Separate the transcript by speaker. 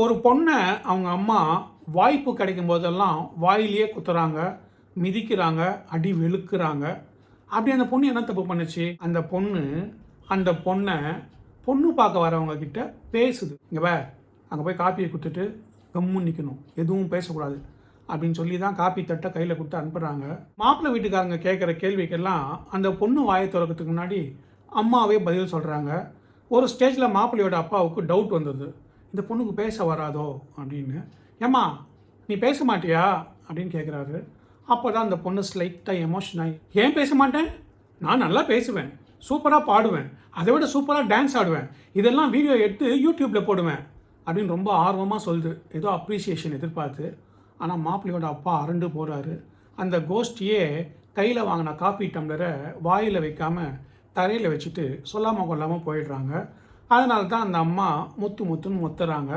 Speaker 1: ஒரு பொண்ணை அவங்க அம்மா வாய்ப்பு கிடைக்கும் போதெல்லாம் வாயிலேயே குத்துறாங்க மிதிக்கிறாங்க அடி வெளுக்குறாங்க. அப்படி அந்த பொண்ணு என்ன தப்பு பண்ணுச்சு? அந்த பொண்ணு அந்த பொண்ணை பொண்ணு பார்க்க வரவங்க கிட்ட பேசுது. இங்கே வே அங்கே போய் காப்பியை கொடுத்துட்டு கம்மு நிற்கணும் எதுவும் பேசக்கூடாது. அப்படின்னு சொல்லி தான் காப்பி தட்டை கையில் கொடுத்து அனுப்புகிறாங்க மாப்பிள்ளை வீட்டுக்காரங்க கேட்குற கேள்விக்கெல்லாம் அந்த பொண்ணு வாயை திறக்கிறதுக்கு முன்னாடி அம்மாவே பதில் சொல்கிறாங்க ஒரு ஸ்டேஜில் மாப்பிள்ளையோட அப்பாவுக்கு டவுட் வந்தது இந்த பொண்ணுக்கு பேச வராதோ அப்படின்னு. ஏம்மா நீ பேச மாட்டியா? அப்படின்னு கேட்குறாரு அப்போ தான் அந்த பொண்ணு ஸ்லைட்டாக எமோஷன் ஆகி ஏன் பேச மாட்டேன்? நான் நல்லா பேசுவேன் சூப்பராக பாடுவேன் அதை விட சூப்பராக டான்ஸ் ஆடுவேன் இதெல்லாம் வீடியோ எடுத்து யூடியூப்பில் போடுவேன் அப்படின்னு ரொம்ப ஆர்வமாக சொல்லுது. ஏதோ அப்ரிசியேஷன் எதிர்பார்த்து. ஆனால் மாப்பிள்ளையோட அப்பா அரண்டு போகிறாரு அந்த கோஷ்டியே கையில் வாங்கின காப்பி டம்ளரை வாயில் வைக்காமல் தரையில் வச்சுட்டு சொல்லாமல் கொள்ளாமல் போயிடுறாங்க. அதனால தான் அந்த அம்மா முத்து முத்துன்னு முத்துறாங்க.